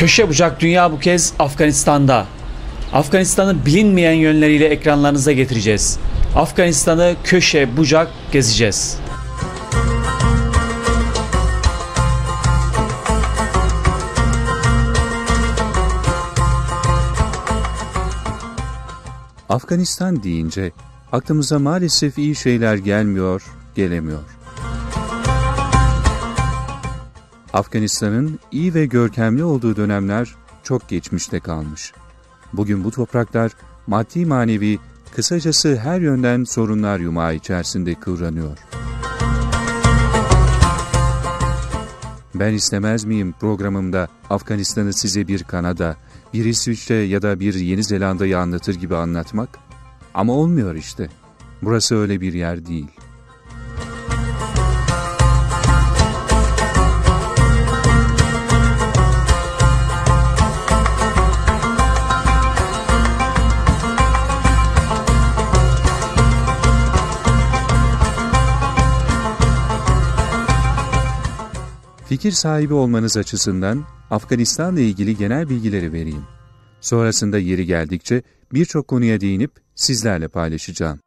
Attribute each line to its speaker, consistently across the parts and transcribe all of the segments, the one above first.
Speaker 1: Köşe bucak dünya bu kez Afganistan'da. Afganistan'ın bilinmeyen yönleriyle ekranlarınıza getireceğiz. Afganistan'ı köşe bucak gezeceğiz.
Speaker 2: Afganistan deyince aklımıza maalesef iyi şeyler gelmiyor, gelemiyor. Afganistan'ın iyi ve görkemli olduğu dönemler çok geçmişte kalmış. Bugün bu topraklar maddi manevi, kısacası her yönden sorunlar yumağı içerisinde kıvranıyor. Ben istemez miyim programımda Afganistan'ı size bir Kanada, bir İsviçre ya da bir Yeni Zelanda'yı anlatır gibi anlatmak? Ama olmuyor işte. Burası öyle bir yer değil. Fikir sahibi olmanız açısından Afganistan'la ilgili genel bilgileri vereyim. Sonrasında yeri geldikçe birçok konuya değinip sizlerle paylaşacağım.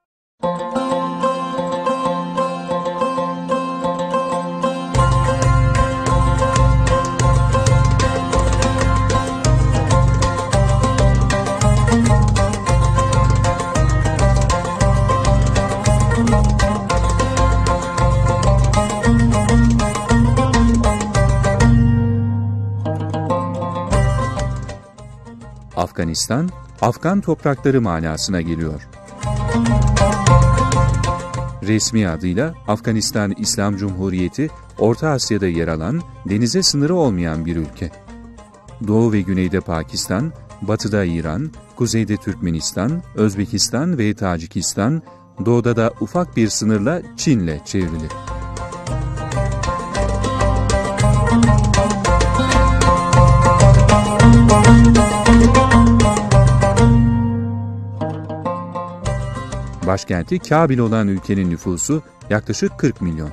Speaker 2: Afganistan, Afgan toprakları manasına geliyor. Resmi adıyla Afganistan İslam Cumhuriyeti, Orta Asya'da yer alan, denize sınırı olmayan bir ülke. Doğu ve güneyde Pakistan, batıda İran, kuzeyde Türkmenistan, Özbekistan ve Tacikistan, doğuda da ufak bir sınırla Çin'le çevrili. Başkenti Kabil olan ülkenin nüfusu yaklaşık 40 milyon.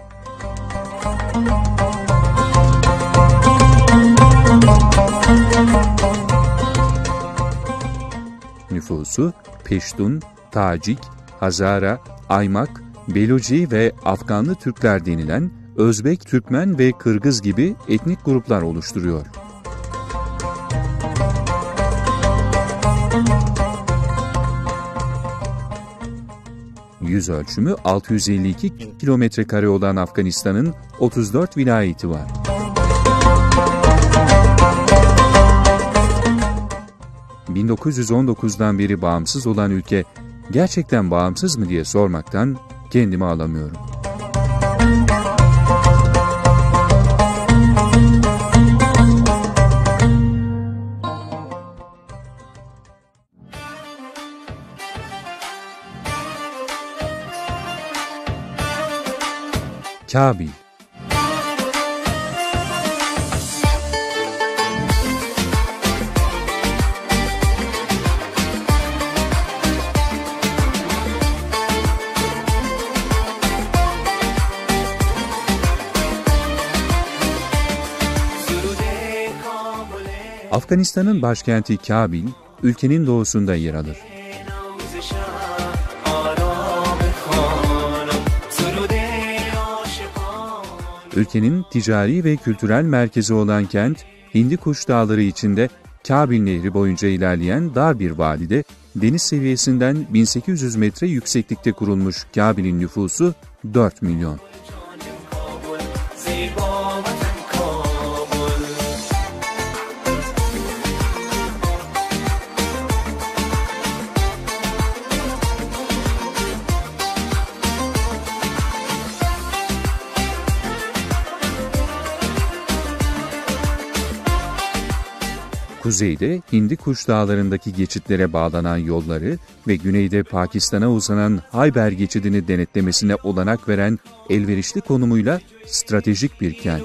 Speaker 2: Nüfusu Peştun, Tacik, Hazara, Aymak, Beluci ve Afganlı Türkler denilen Özbek, Türkmen ve Kırgız gibi etnik gruplar oluşturuyor. Yüz ölçümü 652 kilometre kare olan Afganistan'ın 34 vilayeti var. ...1919'dan beri bağımsız olan ülke gerçekten bağımsız mı diye sormaktan kendimi alamıyorum. Kabil Afganistan'ın başkenti Kabil, ülkenin doğusunda yer alır. Ülkenin ticari ve kültürel merkezi olan kent, Hindi Kuş Dağları içinde Kabil Nehri boyunca ilerleyen dar bir vadide, deniz seviyesinden 1800 metre yükseklikte kurulmuş Kabil'in nüfusu 4 milyon. Kuzeyde Hindi Kuş Dağları'ndaki geçitlere bağlanan yolları ve güneyde Pakistan'a uzanan Hayber geçidini denetlemesine olanak veren elverişli konumuyla stratejik bir kent.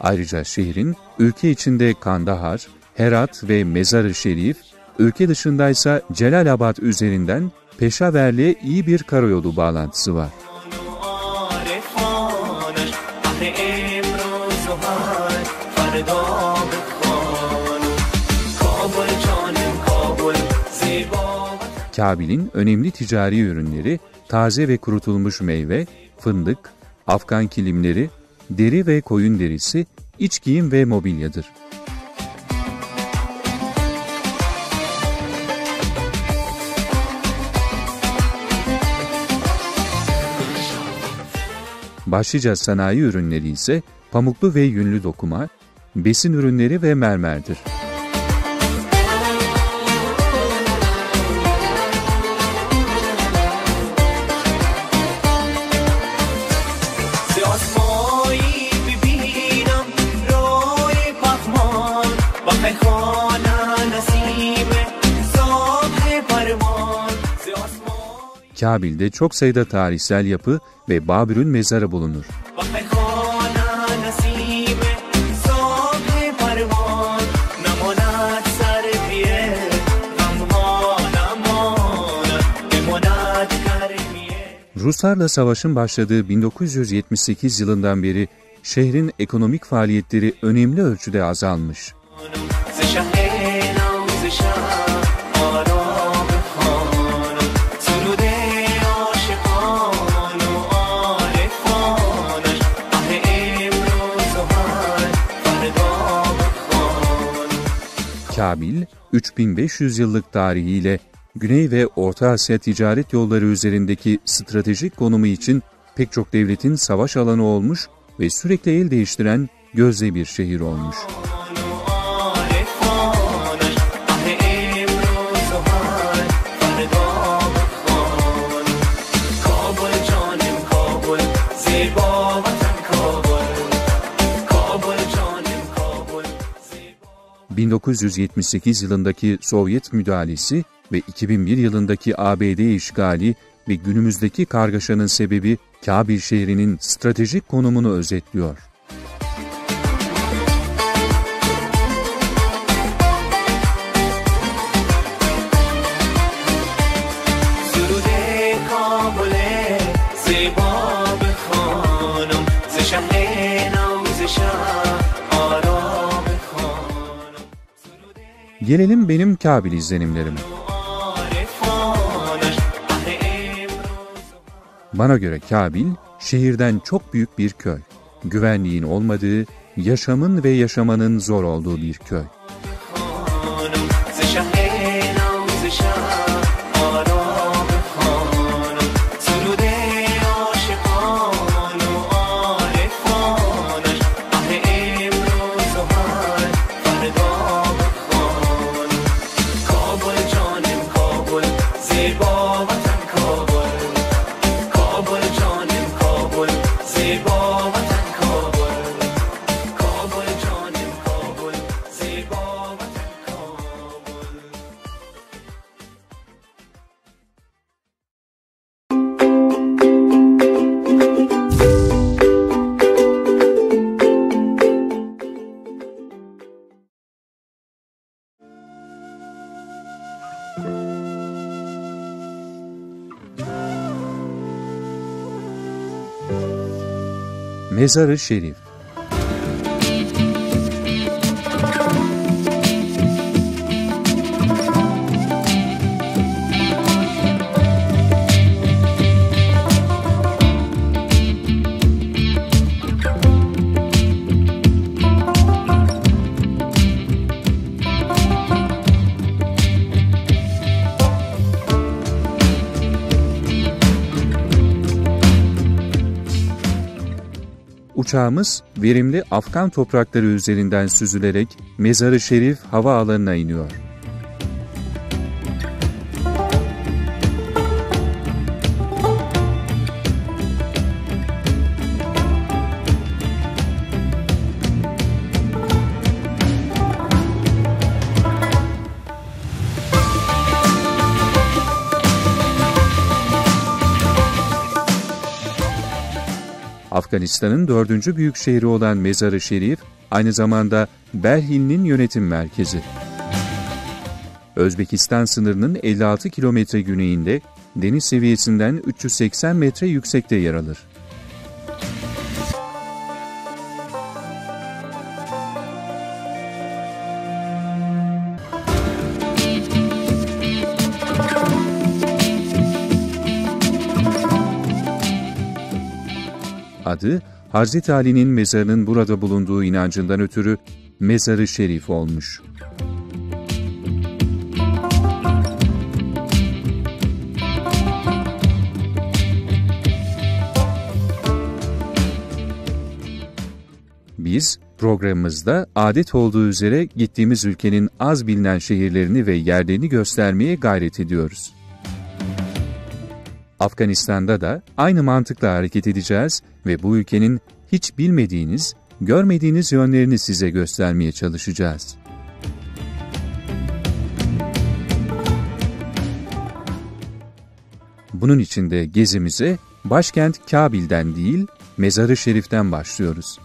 Speaker 3: Ayrıca şehrin ülke içinde Kandahar, Herat ve Mezar-ı Şerif, ülke dışındaysa Celalabad üzerinden Peşaver'le iyi bir karayolu bağlantısı var. Kabil'in önemli ticari ürünleri taze ve kurutulmuş meyve, fındık, Afgan kilimleri, deri ve koyun derisi, iç giyim ve mobilyadır. Başlıca sanayi ürünleri ise pamuklu ve yünlü dokuma, besin ürünleri ve mermerdir. Kabil'de çok sayıda tarihsel yapı ve Babür'ün mezarı bulunur. Ruslarla savaşın başladığı 1978 yılından beri şehrin ekonomik faaliyetleri önemli ölçüde azalmış. Kabil, 3500 yıllık tarihiyle Güney ve Orta Asya ticaret yolları üzerindeki stratejik konumu için pek çok devletin savaş alanı olmuş ve sürekli el değiştiren gözde bir şehir olmuş. ...1978 yılındaki Sovyet müdahalesi ve 2001 yılındaki ABD işgali ve günümüzdeki kargaşanın sebebi Kabil şehrinin stratejik konumunu özetliyor. Gelelim benim Kabil izlenimlerime. Bana göre Kabil, şehirden çok büyük bir köy. Güvenliğin olmadığı, yaşamın ve yaşamanın zor olduğu bir köy. Mezarı Şerif Uçağımız verimli Afgan toprakları üzerinden süzülerek Mezarı Şerif hava alanına iniyor.
Speaker 2: Afganistan'ın dördüncü büyük şehri olan Mezar-ı Şerif, aynı zamanda Berhin'in yönetim merkezi. Özbekistan sınırının 56 kilometre güneyinde, deniz seviyesinden 380 metre yüksekte yer alır. Adı, Hazreti Ali'nin mezarının burada bulunduğu inancından ötürü Mezarı Şerif olmuş. Biz programımızda adet olduğu üzere gittiğimiz ülkenin az bilinen şehirlerini ve yerlerini göstermeye gayret ediyoruz. Afganistan'da da aynı mantıkla hareket edeceğiz ve bu ülkenin hiç bilmediğiniz, görmediğiniz yönlerini size göstermeye çalışacağız. Bunun için de gezimize başkent Kabil'den değil, Mezarı Şerif'ten başlıyoruz.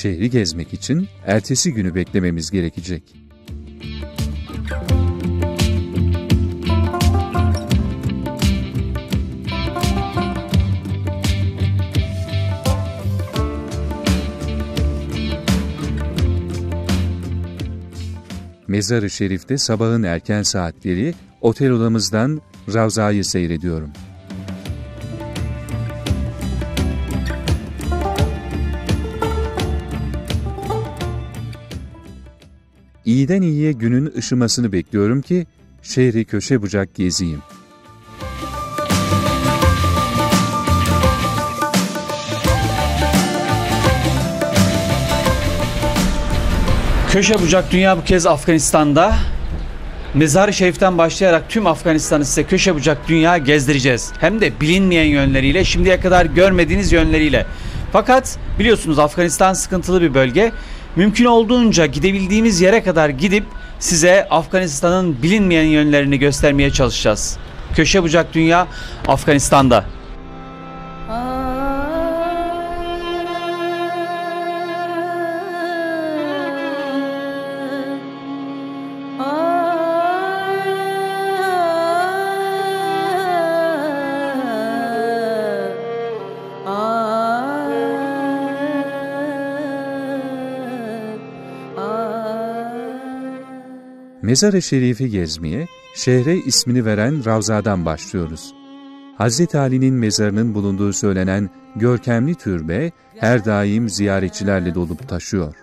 Speaker 2: Şehri gezmek için ertesi günü beklememiz gerekecek. Mezar-ı Şerif'te sabahın erken saatleri otel odamızdan Ravza'yı seyrediyorum. İyiden iyiye günün ışımasını bekliyorum ki şehri köşe bucak gezeyim.
Speaker 1: Köşe bucak dünya bu kez Afganistan'da. Mezar-ı Şerif'ten başlayarak tüm Afganistan'ı size köşe bucak dünya gezdireceğiz. Hem de bilinmeyen yönleriyle, şimdiye kadar görmediğiniz yönleriyle. Fakat biliyorsunuz Afganistan sıkıntılı bir bölge. Mümkün olduğunca gidebildiğimiz yere kadar gidip size Afganistan'ın bilinmeyen yönlerini göstermeye çalışacağız. Köşe bucak dünya Afganistan'da.
Speaker 2: Mezar-ı Şerif'i gezmeye, şehre ismini veren Ravza'dan başlıyoruz. Hz. Ali'nin mezarının bulunduğu söylenen görkemli türbe her daim ziyaretçilerle dolup taşıyor.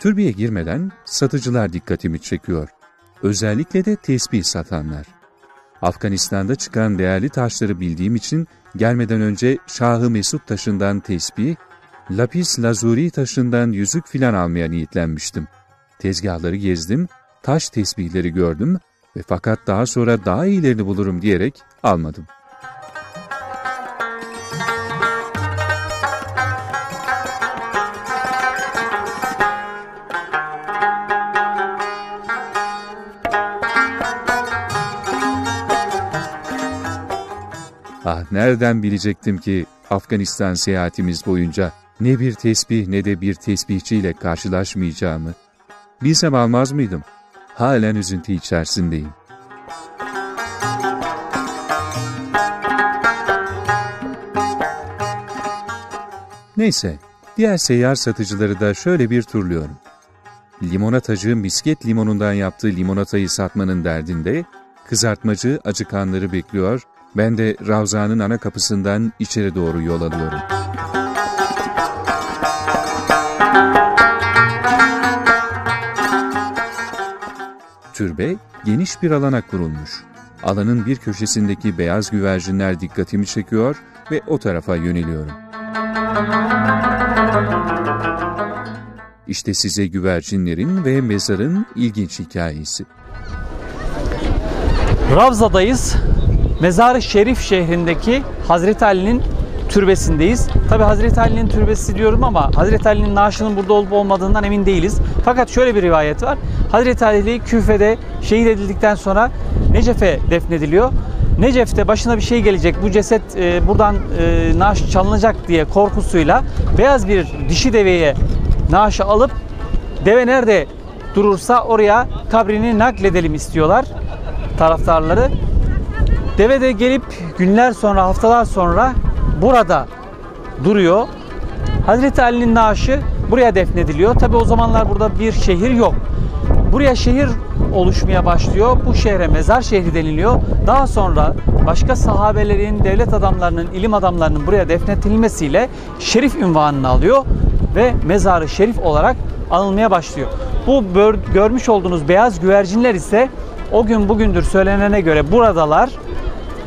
Speaker 2: Türbeye girmeden satıcılar dikkatimi çekiyor. Özellikle de tesbih satanlar. Afganistan'da çıkan değerli taşları bildiğim için gelmeden önce Şahı Mesut taşından tesbih, lapis lazuri taşından yüzük filan almaya niyetlenmiştim. Tezgahları gezdim, taş tesbihleri gördüm ve fakat daha sonra daha iyilerini bulurum diyerek almadım. Ah nereden bilecektim ki Afganistan seyahatimiz boyunca ne bir tesbih ne de bir tesbihçiyle karşılaşmayacağımı. Bilsem almaz mıydım? Halen üzüntü içerisindeyim. Neyse, diğer seyyar satıcıları da şöyle bir turluyorum. limonatacı misket limonundan yaptığı limonatayı satmanın derdinde, kızartmacı acıkanları bekliyor, ben de Ravza'nın ana kapısından içeri doğru yol alıyorum. Türbe geniş bir alana kurulmuş. Alanın bir köşesindeki beyaz güvercinler dikkatimi çekiyor ve o tarafa yöneliyorum. İşte size güvercinlerin ve mezarın ilginç hikayesi.
Speaker 1: Ravza'dayız. Mezar-ı Şerif şehrindeki Hazreti Ali'nin türbesindeyiz. Tabi Hazreti Ali'nin türbesi diyorum ama Hazreti Ali'nin naaşının burada olup olmadığından emin değiliz. Fakat şöyle bir rivayet var. Hazreti Ali Küfe'de şehit edildikten sonra Necef'e defnediliyor. Necef'te başına bir şey gelecek, bu ceset e, buradan e, naaş çalınacak diye korkusuyla beyaz bir dişi deveye naaşı alıp deve nerede durursa oraya kabrini nakledelim istiyorlar taraftarları. Deve de gelip günler sonra, haftalar sonra burada duruyor. Hazreti Ali'nin naaşı buraya defnediliyor. Tabi o zamanlar burada bir şehir yok. Buraya şehir oluşmaya başlıyor. Bu şehre mezar şehri deniliyor. Daha sonra başka sahabelerin, devlet adamlarının, ilim adamlarının buraya defnedilmesiyle şerif ünvanını alıyor ve mezarı şerif olarak anılmaya başlıyor. Bu görmüş olduğunuz beyaz güvercinler ise o gün bugündür söylenene göre buradalar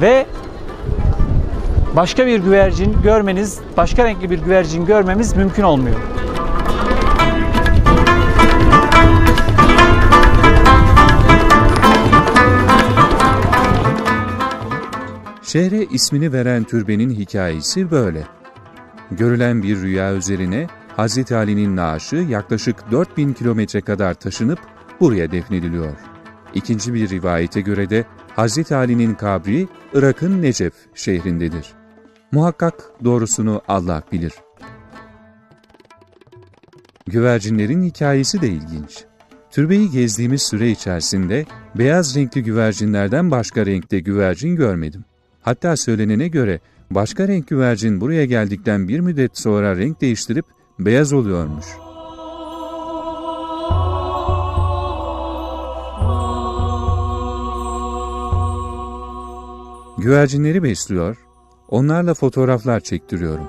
Speaker 1: ve başka bir güvercin görmeniz, başka renkli bir güvercin görmemiz mümkün olmuyor.
Speaker 2: Şehre ismini veren türbenin hikayesi böyle. Görülen bir rüya üzerine Hz. Ali'nin naaşı yaklaşık 4000 kilometre kadar taşınıp buraya defnediliyor. İkinci bir rivayete göre de Hz. Ali'nin kabri Irak'ın Necef şehrindedir. Muhakkak doğrusunu Allah bilir. Güvercinlerin hikayesi de ilginç. Türbeyi gezdiğimiz süre içerisinde beyaz renkli güvercinlerden başka renkte güvercin görmedim. Hatta söylenene göre başka renk güvercin buraya geldikten bir müddet sonra renk değiştirip beyaz oluyormuş. Güvercinleri besliyor, onlarla fotoğraflar çektiriyorum.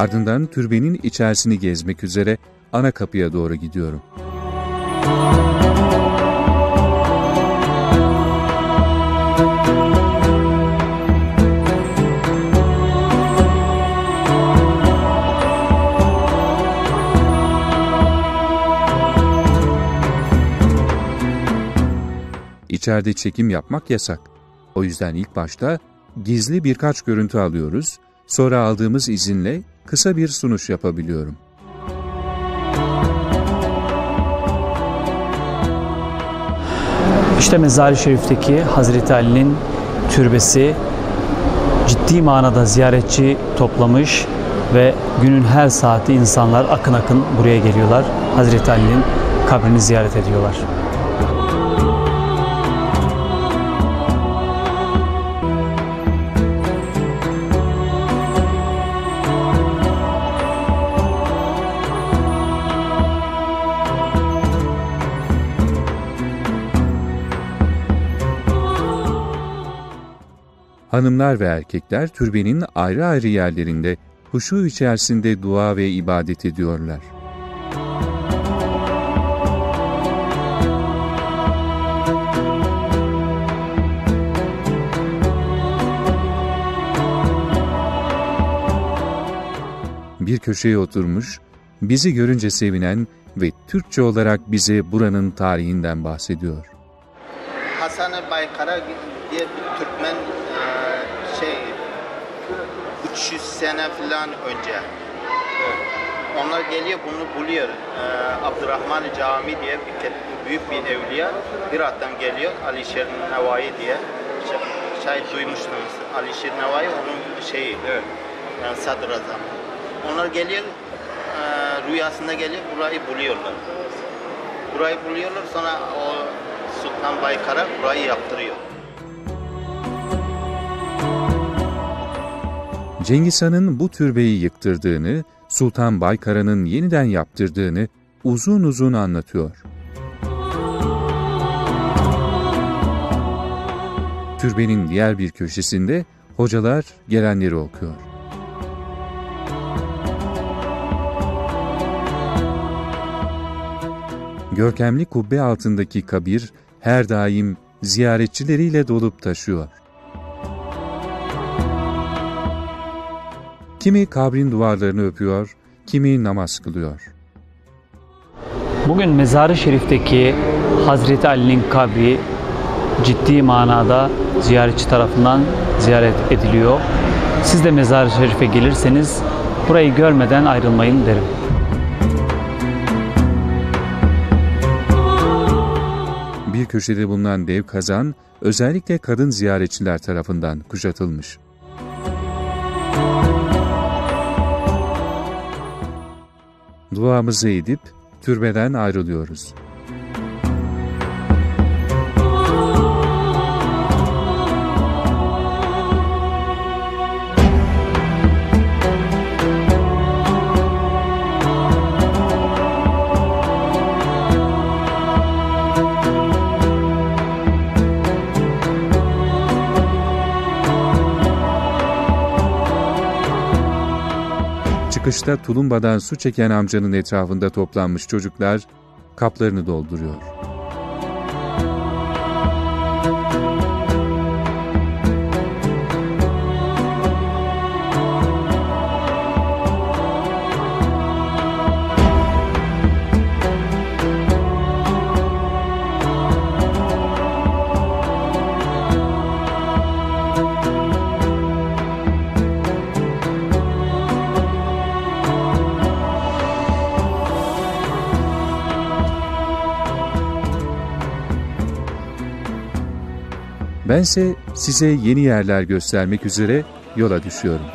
Speaker 2: Ardından türbenin içerisini gezmek üzere ana kapıya doğru gidiyorum. İçeride çekim yapmak yasak. O yüzden ilk başta gizli birkaç görüntü alıyoruz, sonra aldığımız izinle kısa bir sunuş yapabiliyorum.
Speaker 1: İşte Mezar-ı Şerif'teki Hazreti Ali'nin türbesi ciddi manada ziyaretçi toplamış ve günün her saati insanlar akın akın buraya geliyorlar. Hazreti Ali'nin kabrini ziyaret ediyorlar.
Speaker 2: Hanımlar ve erkekler türbenin ayrı ayrı yerlerinde huşu içerisinde dua ve ibadet ediyorlar. Bir köşeye oturmuş, bizi görünce sevinen ve Türkçe olarak bize buranın tarihinden bahsediyor.
Speaker 4: Hasan Baykara diye bir Türkmen şey 300 sene falan önce. Onlar geliyor bunu buluyor. Ee, Abdurrahman Cami diye bir büyük bir evliya Irak'tan geliyor. Alişer Nevai diye. şahit duymuştunuz. Ali Şir Nevai onun şeyi.
Speaker 5: Evet.
Speaker 4: Yani sadrazam. Onlar geliyor, e, rüyasında geliyor, burayı buluyorlar. Burayı buluyorlar, sonra o Sultan Baykara burayı yaptırıyor.
Speaker 2: Cengiz Han'ın bu türbeyi yıktırdığını, Sultan Baykara'nın yeniden yaptırdığını uzun uzun anlatıyor. Türbenin diğer bir köşesinde hocalar gelenleri okuyor. Görkemli kubbe altındaki kabir her daim ziyaretçileriyle dolup taşıyor. Kimi kabrin duvarlarını öpüyor, kimi namaz kılıyor.
Speaker 1: Bugün Mezarı Şerif'teki Hazreti Ali'nin kabri ciddi manada ziyaretçi tarafından ziyaret ediliyor. Siz de Mezarı Şerif'e gelirseniz burayı görmeden ayrılmayın derim.
Speaker 2: Bir köşede bulunan dev kazan özellikle kadın ziyaretçiler tarafından kuşatılmış. Duamızı edip türbeden ayrılıyoruz. Çıkışta tulumbadan su çeken amcanın etrafında toplanmış çocuklar kaplarını dolduruyor. Bense size yeni yerler göstermek üzere yola düşüyorum.